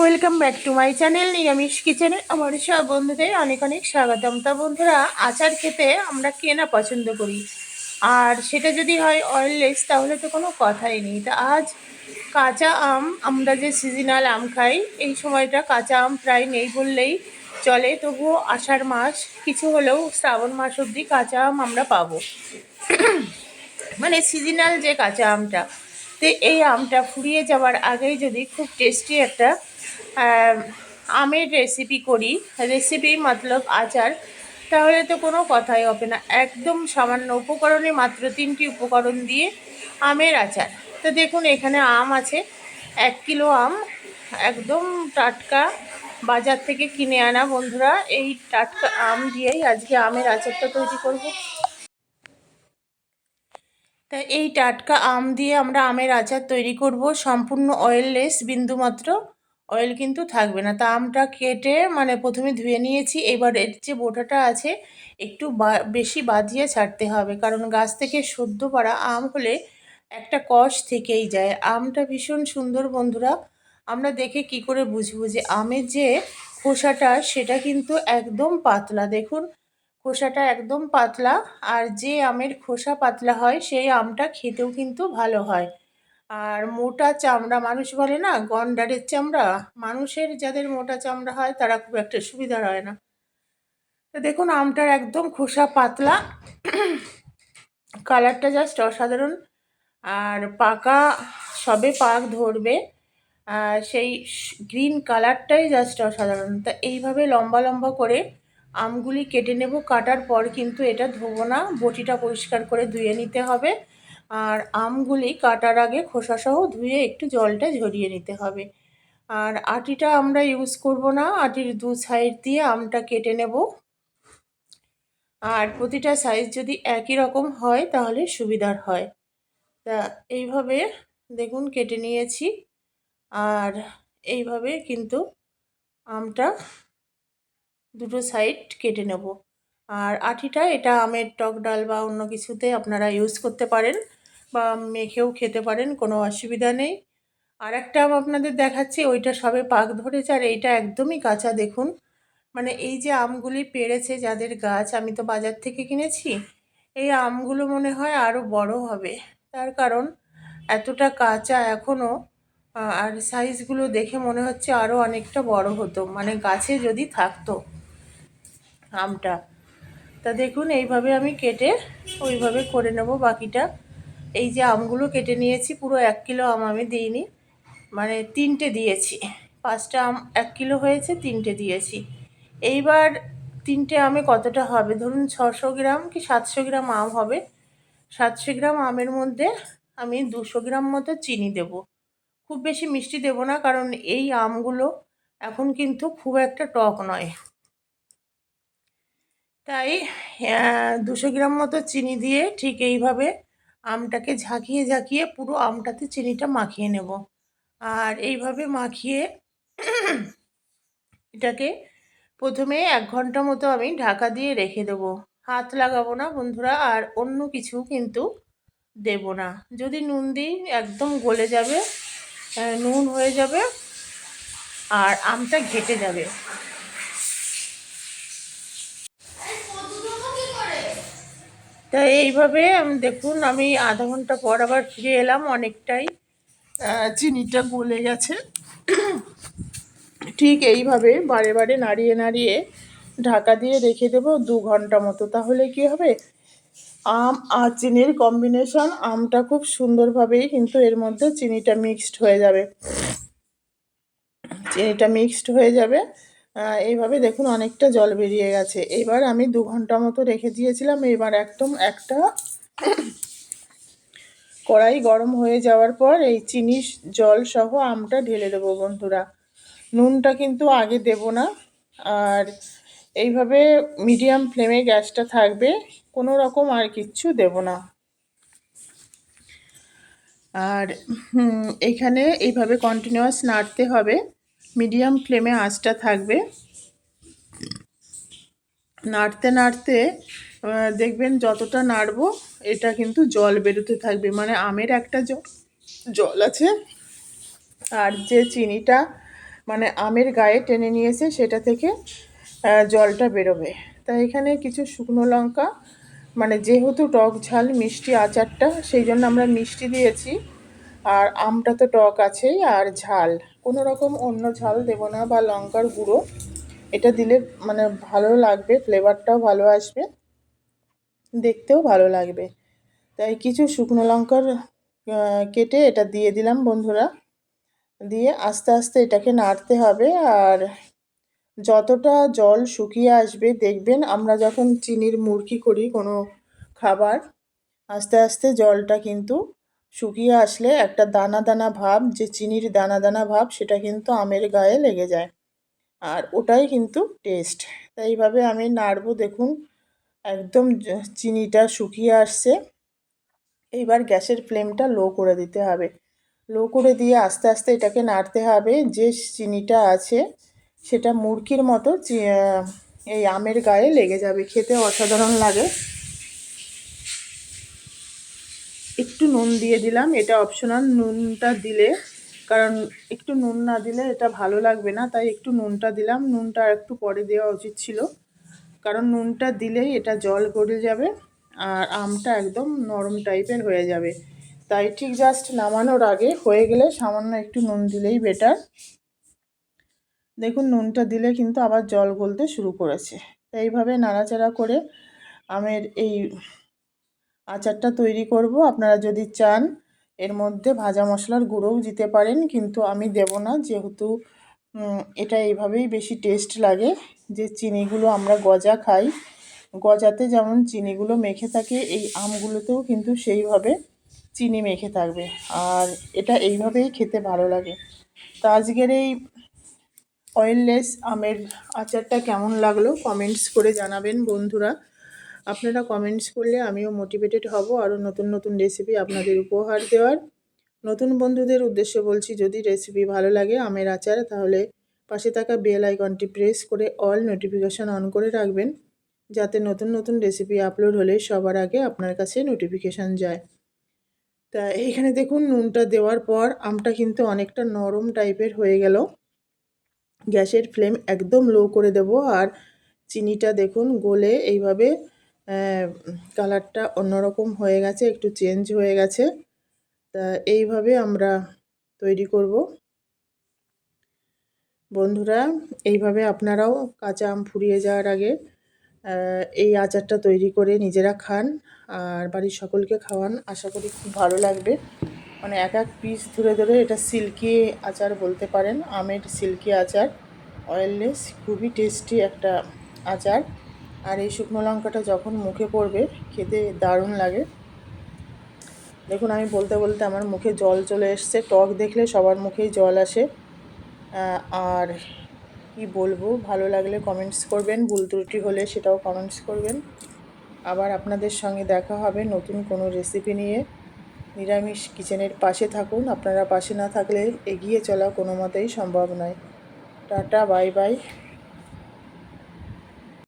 Welcome back to my channel, নিরামিষ কিচেনে আমার সব বন্ধুদের অনেক অনেক স্বাগতম। তা বন্ধুরা, আচার খেতে আমরা কেনা পছন্দ করি? আর সেটা যদি হয় অয়েললেস তাহলে তো কোনো কথাই নেই। তা আজ কাঁচা আম, আমরা যে সিজনাল আম খাই, এই সময়টা কাঁচা আম প্রায় নেই বললেই চলে। তবুও আষাঢ় মাস, কিছু হলেও শ্রাবণ মাস অবধি কাঁচা আম আমরা পাবো। মানে সিজনাল যে কাঁচা আমটা তো এই আমটা ফুরিয়ে যাওয়ার আগেই যদি খুব টেস্টি একটা আমের রেসিপি করি রেসিপি মতলব আচার, তাহলে তো কোনো কথাই হবে না। একদম সামান্য উপকরণে মাত্র তিনটি উপকরণ দিয়ে আমের আচার। তো দেখুন, এখানে আম আছে, এক কিলো আম, একদম টাটকা বাজার থেকে কিনে আনা বন্ধুরা। এই টাটকা আম দিয়েই আজকে আমের আচারটা তৈরি করব। তা এই টাটকা আম দিয়ে আমরা আমের আচার তৈরি করব। সম্পূর্ণ অয়েললেস বিন্দুমাত্র অয়েল কিন্তু থাকবে না। তা আমটা কেটে মানে প্রথমে ধুয়ে নিয়েছি। এবার এর যে বোটাটা আছে, একটু বেশি বাজিয়ে ছাড়তে হবে। কারণ গাছ থেকে সদ্য পাড়া আম হলে একটা কষ থেকেই যায়। আমটা ভীষণ সুন্দর বন্ধুরা। আমরা দেখে কি করে বুঝব যে আমের যে খোসাটা, সেটা কিন্তু একদম পাতলা। দেখুন খোসাটা একদম পাতলা আর যে আমের খোসা পাতলা হয়, সেই আমটা খেতেও কিন্তু ভালো হয়। আর মোটা চামড়া, মানুষ বলে না, গন্ডারের চামড়া, মানুষের যাদের মোটা চামড়া হয়, তারা খুব একটা সুবিধার হয় না। তো দেখুন, আমটার একদম খোসা পাতলা। কালারটা জাস্ট অসাধারণ। আর পাকা সবে পাক ধরবে। সেই গ্রিন কালারটাই জাস্ট অসাধারণ। তা এইভাবে লম্বা লম্বা করে আমগুলি কেটে নেব, কাটার পর কিন্তু এটা ধোবো না, বটিটা পরিষ্কার করে ধুয়ে নিতে হবে। আর আমগুলি কাটার আগে খোসাসহ ধুয়ে একটু জলটা ঝরিয়ে নিতে হবে। আর আটিটা আমরা ইউজ করব না, আটির দু সাইড দিয়ে আমটা কেটে নেব। আর প্রতিটা সাইজ যদি একই রকম হয় তাহলে সুবিধার হয়। তা এইভাবে দেখুন কেটে নিয়েছি। আর এইভাবে কিন্তু আমটা দুটো সাইড কেটে নেব। আর আঠিটা, এটা আমের টক ডাল বা অন্য কিছুতে আপনারা ইউজ করতে পারেন বা মেখেও খেতে পারেন, কোনো অসুবিধা নেই। আর একটা আপনাদের দেখাচ্ছি, ওইটা সবে পাক ধরেছে আর এইটা একদমই কাঁচা, দেখুন। মানে এই যে আমগুলি পেরেছে যাদের গাছ, আমি তো বাজার থেকে কিনেছি, এই আমগুলো মনে হয় আরও বড় হবে। তার কারণ এতটা কাঁচা এখনও আর সাইজগুলো দেখে মনে হচ্ছে আরও অনেকটা বড় হতো। মানে গাছে যদি থাকতো। আমটা। তা দেখুন, এইভাবে আমি কেটে ওইভাবে করে নেব বাকিটা। এই যে আমগুলো কেটে নিয়েছি, পুরো এক কিলো আম আমি দিইনি মানে তিনটে দিয়েছি। পাঁচটা আম এক কিলো হয়েছে, তিনটে দিয়েছি। এইবার তিনটে আমে কতটা হবে? ধরুন, ছশো গ্রাম কি সাতশো গ্রাম আম হবে? সাতশো গ্রাম আমের মধ্যে আমি দুশো গ্রাম মতো চিনি দেব। খুব বেশি মিষ্টি দেব না, কারণ এই আমগুলো এখন কিন্তু খুব একটা টক নয়। তাই দুশো গ্রাম মতো চিনি দিয়ে ঠিক এইভাবে আমটাকে ঝাঁকিয়ে ঝাঁকিয়ে পুরো আমটাতে চিনিটা মাখিয়ে নেব। আর এইভাবে মাখিয়ে এটাকে প্রথমে এক ঘণ্টা মতো আমি ঢাকা দিয়ে রেখে দেবো। হাত লাগাবো না বন্ধুরা, আর অন্য কিছু কিন্তু দেব না। যদি নুন দিই, একদম গলে যাবে নুন হয়ে যাবে, আর আমটা ঘেটে যাবে। তা এইভাবে দেখুন, আমি আধা ঘণ্টা পর আবার ফিরে এলাম অনেকটাই। চিনিটা গলে গেছে। ঠিক এইভাবে বারে বারে নাড়িয়ে নাড়িয়ে ঢাকা দিয়ে রেখে দেবো দু ঘণ্টা মতো। তাহলে কি হবে? আম আর চিনির কম্বিনেশন আমটা খুব সুন্দরভাবেই কিন্তু এর মধ্যে চিনিটা মিক্সড হয়ে যাবে। চিনিটা মিক্সড হয়ে যাবে। এইভাবে দেখুন অনেকটা জল বেরিয়ে গেছে। এবার আমি দু ঘণ্টা মতো রেখে দিয়েছিলাম। এবার একদম একটা কড়াই গরম হয়ে যাওয়ার পর এই চিনি জল সহ আমটা ঢেলে দেবো বন্ধুরা। নুনটা কিন্তু আগে দেব না। আর এইভাবে মিডিয়াম ফ্লেমে গ্যাসটা থাকবে কোনো রকম আর কিচ্ছু দেব না। আর হুম, এইখানে এইভাবে কন্টিনিউয়াস নাড়তে হবে। মিডিয়াম ফ্লেমে আঁচটা থাকবে। নাড়তে নাড়তে দেখবেন যতটা নাড়বো, এটা কিন্তু জল বেরোতে থাকবে। মানে আমের একটা জল আছে, আর যে চিনিটা মানে আমের গায়ে টেনে নিয়েছে, সেটা থেকে জলটা বেরোবে। তাই এখানে কিছু শুকনো লঙ্কা মানে যেহেতু টক ঝাল, মিষ্টি আচারটা, সেই জন্য আমরা মিষ্টি দিয়েছি। আর আমটা তো টক আছেই, আর ঝাল। কোনো রকম অন্য ঝাল দেবো না বা লঙ্কার গুঁড়ো। এটা দিলে মানে ভালো লাগবে ফ্লেভারটাও ভালো আসবে, দেখতেও ভালো লাগবে। তাই কিছু শুকনো লঙ্কার কেটে এটা দিয়ে দিলাম বন্ধুরা। দিয়ে আস্তে আস্তে এটাকে নাড়তে হবে আর যতটা জল শুকিয়ে আসবে দেখবেন আমরা যখন চিনির মুরকি করি কোনো খাবার, আস্তে আস্তে জলটা কিন্তু শুকিয়ে আসলে একটা দানা দানা ভাব, যে চিনির দানা দানা ভাব, সেটা কিন্তু আমের গায়ে লেগে যায়। আর ওটাই কিন্তু টেস্ট তাই এইভাবে আমি নাড়বো, দেখুন, একদম চিনিটা শুকিয়ে আসছে। এইবার গ্যাসের ফ্লেমটা লো করে দিতে হবে। লো করে দিয়ে আস্তে আস্তে এটাকে নাড়তে হবে, যে চিনিটা আছে, সেটা মুরকির মতো এই আমের গায়ে লেগে যাবে। খেতে অসাধারণ লাগে। একটু নুন দিয়ে দিলাম। এটা অপশনাল নুনটা দিলে, কারণ একটু নুন না দিলে এটা ভালো লাগবে না, তাই একটু নুনটা দিলাম। নুনটা একটু পরে দেওয়া উচিত ছিল, কারণ নুনটা দিলেই এটা জল গড়ে যাবে আর আমটা একদম নরম টাইপের হয়ে যাবে। তাই ঠিক জাস্ট নামানোর আগে হয়ে গেলে সামান্য একটু নুন দিলেই বেটার দেখুন, নুনটা দিলে কিন্তু আবার জল গলতে শুরু করেছে। তাই এইভাবে নাড়াচাড়া করে আমের এই আচারটা তৈরি করব। আপনারা যদি চান, এর মধ্যে ভাজা মশলার গুঁড়োও দিতে পারেন, কিন্তু আমি দেব না। যেহেতু এটা এইভাবেই বেশি টেস্ট লাগে যে চিনিগুলো আমরা গজা খাই। গজাতে যেমন চিনিগুলো মেখে থাকে, এই আমগুলোতেও কিন্তু সেইভাবে চিনি মেখে থাকবে। আর এটা এইভাবেই খেতে ভালো লাগে। তো আজকের এই অয়েললেস আমের আচারটা কেমন লাগল? কমেন্টস করে জানাবেন বন্ধুরা। আপনারা কমেন্টস করলে আমিও মোটিভেটেড হব আরও নতুন নতুন রেসিপি আপনাদের উপহার দেওয়ার। নতুন বন্ধুদের উদ্দেশ্যে বলছি, যদি রেসিপি ভালো লাগে আমের আচার, তাহলে পাশে থাকা বেল আইকনটি প্রেস করে অল নোটিফিকেশান অন করে রাখবেন, যাতে নতুন নতুন রেসিপি আপলোড হলে সবার আগে আপনার কাছে নোটিফিকেশান যায়। তা এইখানে দেখুন, নুনটা দেওয়ার পর আমটা কিন্তু অনেকটা নরম টাইপের হয়ে গেল। গ্যাসের ফ্লেম একদম লো করে দেব, আর চিনিটা দেখুন, গলে এইভাবে কালারটা অন্যরকম হয়ে গেছে, একটু চেঞ্জ হয়ে গেছে। তা এইভাবে আমরা তৈরি করব। বন্ধুরা, এইভাবে আপনারাও কাঁচা আম ফুরিয়ে যাওয়ার আগে এই আচারটা তৈরি করে নিজেরা খান আর বাড়ির সকলকে খাওয়ান। আশা করি খুব ভালো লাগবে। মানে এক এক পিস ধরে ধরে এটা সিল্কি আচার বলতে পারেন, আমের সিল্কি আচার অয়েললেস খুবই টেস্টি একটা আচার। আর এই শুকনো লঙ্কাটা যখন মুখে পড়বে, খেতে দারুণ লাগে। দেখুন, আমি বলতে বলতে আমার মুখে জল চলে এসছে। টক দেখলে সবার মুখেই জল আসে। আর কি বলব, ভালো লাগলে কমেন্টস করবেন, ভুল ত্রুটি হলে সেটাও কমেন্টস করবেন। আবার আপনাদের সঙ্গে দেখা হবে নতুন কোনো রেসিপি নিয়ে। নিরামিষ কিচেনের পাশে থাকুন। আপনারা পাশে না থাকলে এগিয়ে চলা কোনো মতেই সম্ভব নয়। Tata bye bye